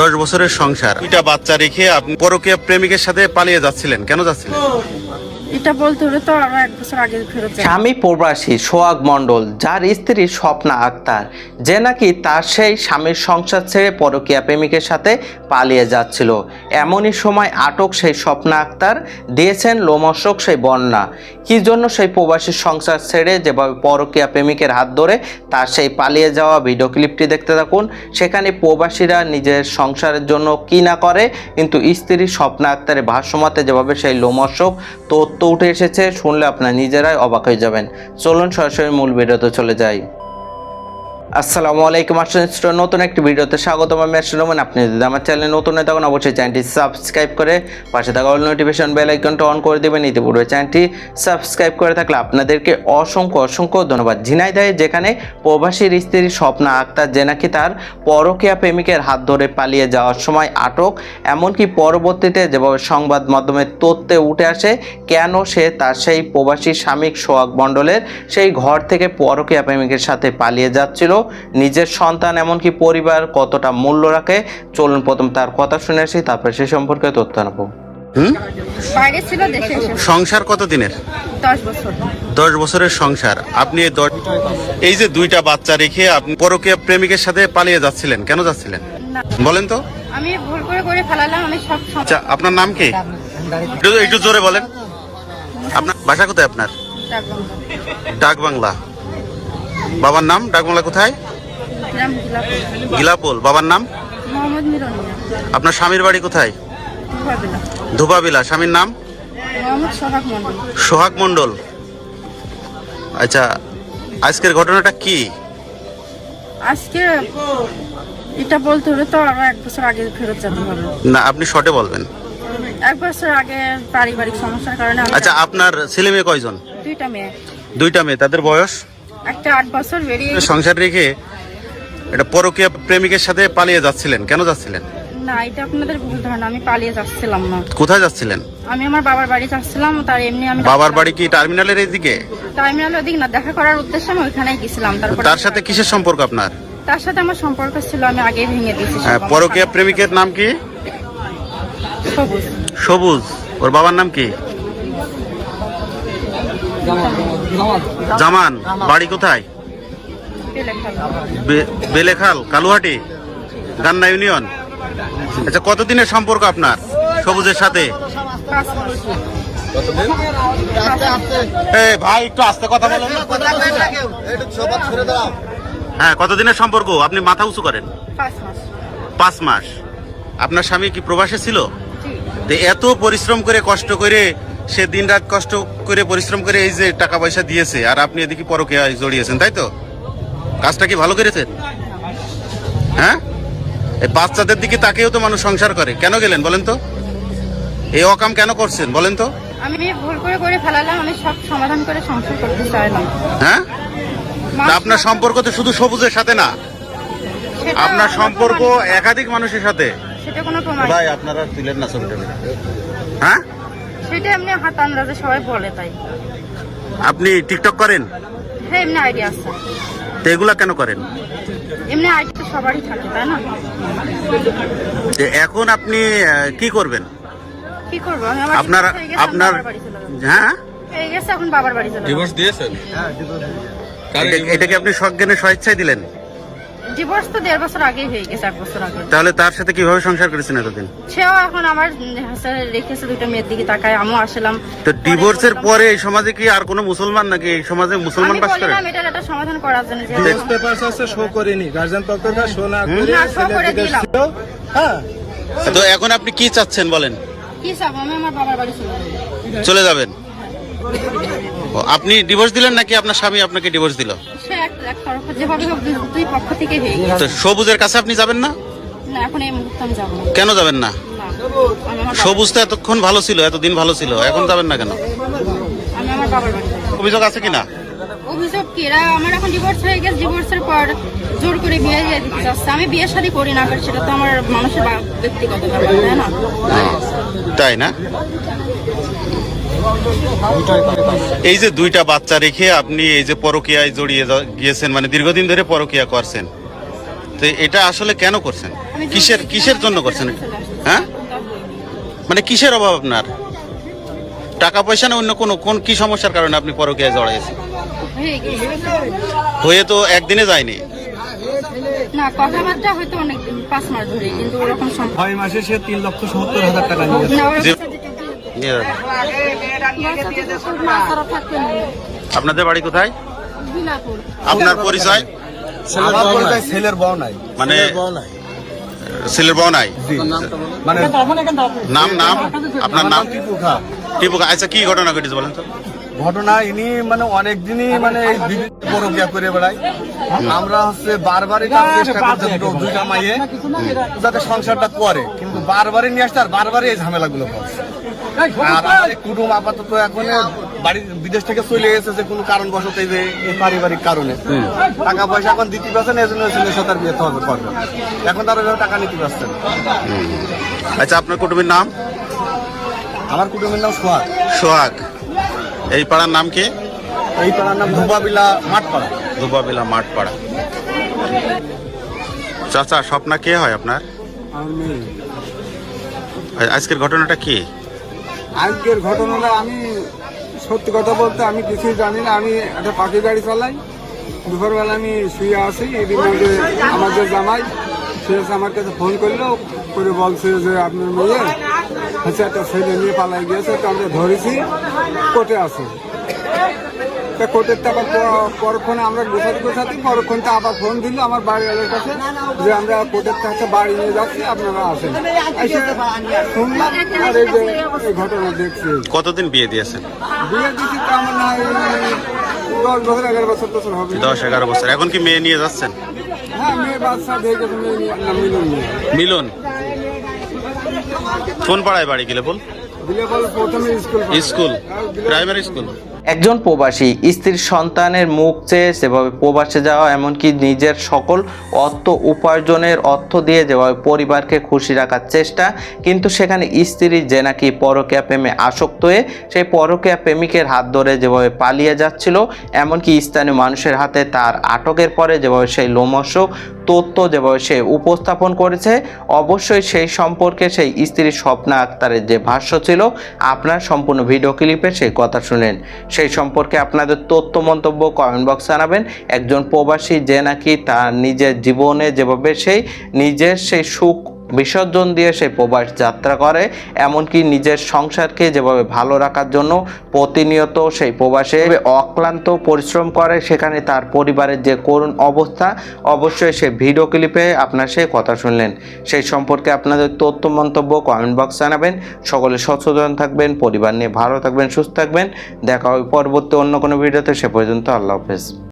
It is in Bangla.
দশ বছরের সংসার। দুইটা বাচ্চা রেখে আপনি পরকীয় প্রেমিকের সাথে পালিয়ে যাচ্ছিলেন কেন যাচ্ছিলেন? স্বামী প্রবাসী সোহাগ মণ্ডল, যার স্ত্রী স্বপ্না আক্তার, যে নাকি তার সেই স্বামীর সংসার ছেড়ে পরকীয়া প্রেমিকের সাথে পালিয়ে যাচ্ছিল। এমনই সময় আটক সেই স্বপ্না আক্তার, দিয়েছেন লোমর্ষক সেই বন্যা। কি জন্য সেই প্রবাসীর সংসার ছেড়ে যেভাবে পরকীয়া প্রেমিকের হাত ধরে তার সেই পালিয়ে যাওয়া ভিডিও ক্লিপটি দেখতে থাকুন, সেখানে প্রবাসীরা নিজের সংসারের জন্য কি না করে, কিন্তু স্ত্রী স্বপ্না আক্তারের ভাষ্যমতে যেভাবে সেই লোমর্ষক তথ্য উঠে এসেছে শুনলে আপনার নিজেরাই অবাক হয়ে যাবেন। চলুন সরাসরি মূল ভিডিওতে চলে যাই। আসসালামু আলাইকুম আসলে নতুন একটি ভিডিওতে স্বাগতম। আমি আসলাম আপনি যদি আমার চ্যানেলে নতুন হয়ে থাকুন, অবশ্যই চ্যানেলটি সাবস্ক্রাইব করে পাশে থাকা অল নোটিফিকেশন বেল আইকনটা অন করে দেবেন। ইতিপূর্বে চ্যানেলটি সাবস্ক্রাইব করে থাকলে আপনাদেরকে অসংখ্য অসংখ্য ধন্যবাদ। ঝিনাইদহে যেখানে প্রবাসীর স্ত্রী স্বপ্না আক্তার, যে নাকি তার পরকীয়া প্রেমিকের হাত ধরে পালিয়ে যাওয়ার সময় আটক, এমনকি পরবর্তীতে যেভাবে সংবাদ মাধ্যমে তথ্যে উঠে আসে, কেন সে তার সেই প্রবাসী স্বামিক সোহাগ মণ্ডলের সেই ঘর থেকে পরকীয়া প্রেমিকের সাথে পালিয়ে যাচ্ছিল নিজের সন্তান এমনকি পরিবার কতটা মূল্য রাখে চলুন প্রথম তার কথা শুনে আসি তারপরে সে সম্পর্কে তথ্য নেব বাইরে ছিল সংসার কত দিনের দশ বছরের সংসার। আপনি এই দশ- এই যে দুইটা বাচ্চা রেখে আপনি পরকীয়া প্রেমিকের সাথে পালিয়ে যাচ্ছিলেন কেন যাচ্ছিলেন? বলেন তো। আমি ভুল করে করে ফেলালাম আমি সব আচ্ছা আপনার নাম কি? একটু জোরে বলেন। আপনার বাসা কোথায় আপনার? ডাক বাংলা বাবার নাম ডাক বাংলা কোথায় গিলাপোল। বাবার নাম? আপনার স্বামীর বাড়ি কোথায়? ধোপাবিলা স্বামীর নাম? সোহাগ মন্ডল আচ্ছা আজকের ঘটনাটা কি? আজকে এটা বলতে হলে তো আরও এক বছর আগে ফেরত যেতে হবে। না আপনি শর্টে বলবেন। এক বছর আগে পারিবারিক সমস্যার কারণে আচ্ছা আপনার ছেলে মেয়ে কয়জন? দুইটা মেয়ে। দুইটা মেয়ে তাদের বয়স? একটা আট বছর বেরিয়ে সংসার রেখে এটা পরকীয়া প্রেমিকের সাথে পালিয়ে যাচ্ছিলেন। কেন যাচ্ছিলেন? না এটা আপনাদের ভুল ধারণা আমি পালিয়ে যাচ্ছিলাম না। কোথায় যাচ্ছিলেন? আমি আমার বাবার বাড়ি যাচ্ছিলাম তার এমনি আমি বাবার বাড়ি কি টার্মিনালের এদিকে? টার্মিনাল ওদিক না দেখা করার উদ্দেশ্যে আমি ওইখানেই গেছিলাম। তারপর তার সাথে কিসের সম্পর্ক আপনার? তার সাথে আমার সম্পর্ক ছিল আমি আগে ভেঙে দিয়েছি হ্যাঁ, পরকীয়া প্রেমিকের নাম কি? সবুজ। সবুজ। ওর বাবার নাম কি? জামান বাড়ি কোথায়? বেলেখাল কালুহাটি গান্না ইউনিয়ন। আচ্ছা কতদিনের সম্পর্ক আপনার সবুজের সাথে? ভাই একটু আস্তে কথা বলেন হ্যাঁ কতদিনের সম্পর্ক? আপনি মাথা উঁচু করেন। পাঁচ মাস। আপনার স্বামী কি প্রবাসে ছিল। তো এত পরিশ্রম করে কষ্ট করে সে দিন রাত কষ্ট করে পরিশ্রম করে এই যে টাকা পয়সা দিয়েছে। আর আপনি এদিকে পরকে জড়িয়েছেন তাই তো? কাজটা কি ভালো করেছেন? হ্যাঁ? এই বাচ্চাদের দিকে তাকেও তো মানুষ সংসার করে। কেন গেলেন বলেন তো? এই অকাম কেন করছেন বলেন তো? আমি ভুল করে করে ফেলালাম আমি সব সমাধান করে সংসার করতে চাইলাম। হ্যাঁ? আপনার সম্পর্ক তো শুধু সবুজের সাথে না। আপনার সম্পর্ক একাধিক মানুষের সাথে। সেটা কোনো প্রমাণ ভাই আপনারা তুলেন না ছবিটা। হ্যাঁ? সেটা এমনি হাত আন্দাজে সবাই বলে তাই। আপনি টিকটক করেন? হ্যাঁ এমনি আইডিয়া আছে। তো এগুলা কেন করেন? এমনি আইডিয়া তো সবারই থাকে তাই না? তো এখন আপনি আহ, কি করবেন? কি করব? আমি আমার আপনার divorce হয়ে গেছে, আমি আপনার বাবার বাড়ি চলে যাব। হ্যাঁ? হয়ে গেছে এখন বাবার বাড়ি চলে যাব। ডিভোর্স দিয়েছেন? কারে এটা- divorce- এটাকে আপনি সজ্ঞানে স্বেচ্ছায় দিলেন? ডিভোর্স তো দেড় বছর আগে হয়ে গেছে এক বছর আগে তাহলে তার সাথে কীভাবে সংসার করেছেন এতদিন? সেও এখন আমার রেখেছে দুটো মেয়ের দিকে তাকায় আমিও আসলাম। তো ডিভোর্সের পরে এই সমাজে কি আর কোনো মুসলমান নাকি এই সমাজে মুসলমান বাস করে? বললাম এটার একটা সমাধান করার জন্য যে ডিভোর্স পেপারস আছে শো করেনি। গার্জিয়ান পক্ষটা শো না করে না, ছেলে করে দিলাম। হ্যাঁ। তো এখন আপনি কি চাচ্ছেন বলেন? কি চাবো? আমি আমার বাবার বাড়ি চলে যাব। চলে যাবেন? আপনি ডিভোর্স দিলেন নাকি আপনার স্বামী আপনাকে ডিভোর্স দিল? হয়ে তো সবুজের কাছে আপনি যাবেন না? কেন যাবেন না? সবুজ তো এতক্ষণ ভালো ছিল এতদিন ভালো ছিল এখন যাবেন না কেন। অভিযোগ আছে কিনা? অভিযোগ কি? এরা আমার এখন ডিভোর্স হয়ে গেছে ডিভোর্সের পর জোর করে বিয়ে দিয়ে দিতে চাচ্ছে। আমি বিয়ে শাদী করি না সেটা তো আমার মানুষের ব্যক্তিগত ব্যাপার তাই না? তাই না? এই যে দুইটা বাচ্চা রেখে আপনি এই যে পরকিয়ায় জড়িয়ে গিয়েছেন মানে দীর্ঘদিন ধরে পরকিয়া করছেন তো এটা আসলে কেন করছেন? কিসের কিসের জন্য করছেন? হ্যাঁ? মানে কিসের অভাব আপনার? টাকা পয়সা না অন্য কোনো কোন কি সমস্যার কারণে আপনি পরকীয়ায় জড়াইছেন? হয়ে তো একদিনে যায়নি। না কথাবার্তা হয়তো অনেক পাঁচ মাস ধরে কিন্তু ওরকম ছয় মাসে সে তিন লক্ষ সত্তর হাজার টাকা নিয়ে। আপনাদের বাড়ি কোথায়? আপনার পরিচয়? ছেলের বউ নাই। মানে ছেলের বউ নাই। মানে নাম নাম? আপনার নাম টিপু খা আচ্ছা কি ঘটনা ঘটেছে বলেন তো? ঘটনা ইনি মানে অনেক মানে এই বিভিন্ন করে বেড়ায়। আমরা হচ্ছে বারবারই তার চেষ্টা করতে দুটো দুইটা মাইয়ে যাতে সংসারটা করে। কিন্তু বারবারই নিয়ে আসতে আর বারবারই এই ঝামেলাগুলো করছে আর এই কুটুম আপাতত এখন বাড়ি বিদেশ থেকে চলে এসেছে কোনো কারণ বশত এই যে এই পারিবারিক কারণে। টাকা পয়সা এখন দিতে পারছেন এই জন্য ছেলের সাথে বিয়ে হবে করবে এখন তারা টাকা নিতে পারছেন আচ্ছা আপনার কুটুমের নাম? আমার কুটুমের নাম সোহাগ। সোহাগ। এই পাড়ার নাম কি? এই পাড়ার নাম ধোপাবিলা মাঠপাড়া। ধুবাবিলা মাঠপাড়া। চাচা স্বপ্না কে হয় আপনার? আজকের ঘটনাটা কি? আজকের ঘটনাটা আমি সত্যি কথা বলতে আমি কিছুই জানি না। আমি একটা পাখি গাড়ি চালাই। দুপুরবেলা আমি শুয়ে আসি এদিন মধ্যে আমার যে জামাই, সে আমার কাছে ফোন করল। করে বলছে যে আপনার মেয়ে হচ্ছে একটা ছেলে নিয়ে পালাই গিয়েছে। তো আমরা ধরেছি, কোর্টে আছে। তা কোর্টের আবার পরক্ষণে আমরা গোছাতে গোছাতে পরক্ষণ তো আবার ফোন দিল আমার বাড়িওয়ালার কাছে যে আমরা কোর্টের কাছে বাড়ি নিয়ে যাচ্ছি আপনারা আসেন। শুনলাম আর এই যে এই ঘটনা দেখছি। কতদিন বিয়ে দিয়েছেন? বিয়ে দিচ্ছি তো আমার না দশ বছর এগারো বছর বছর হবে। দশ এগারো বছর। এখন কি মেয়ে নিয়ে যাচ্ছেন? হ্যাঁ মেয়ে বাচ্চা গেছে মেয়ে মিলন মিলন? কোন পাড়ায় বাড়ি গেলে বল? প্রথমে স্কুল স্কুল প্রাইমারি স্কুল একজন প্রবাসী, স্ত্রীর সন্তানের মুখ চেয়ে সেভাবে প্রবাসে যাওয়া, এমনকি নিজের সকল অর্থ উপার্জনের অর্থ দিয়ে যেভাবে পরিবারকে খুশি রাখার চেষ্টা, কিন্তু সেখানে স্ত্রী যে নাকি পরকীয়া প্রেমে আসক্ত হয়ে সেই পরকীয়া প্রেমিকের হাত ধরে যেভাবে পালিয়ে যাচ্ছিল, এমনকি স্থানীয় মানুষের হাতে তার আটকের পরে যেভাবে সেই লোমর্ষক তথ্য যেভাবে সে উপস্থাপন করেছে, অবশ্যই সেই সম্পর্কে সেই স্ত্রীর স্বপ্না আক্তারের যে ভাষ্য ছিল, আপনার সম্পূর্ণ ভিডিও ক্লিপে সেই কথা শুনেন সেই সম্পর্কে আপনাদের তথ্য মন্তব্য কমেন্ট বক্স জানাবেন। একজন প্রবাসী যে নাকি তার নিজের জীবনে যেভাবে সেই নিজের সেই সুখ বিসর্জন দিয়ে সে প্রবাস যাত্রা করে, এমনকি নিজের সংসারকে যেভাবে ভালো রাখার জন্য প্রতিনিয়ত সেই প্রবাসে অক্লান্ত পরিশ্রম করে, সেখানে তার পরিবারের যে করুণ অবস্থা, অবশ্যই সে ভিডিও ক্লিপে আপনার সেই কথা শুনলেন। সেই সম্পর্কে আপনাদের তথ্য, মন্তব্য কমেন্ট বক্স জানাবেন। সকলে সচেতন থাকবেন, পরিবার নিয়ে ভালো থাকবেন, সুস্থ থাকবেন। দেখা হবে পরবর্তী অন্য কোনো ভিডিওতে, সে পর্যন্ত আল্লাহ হাফেজ।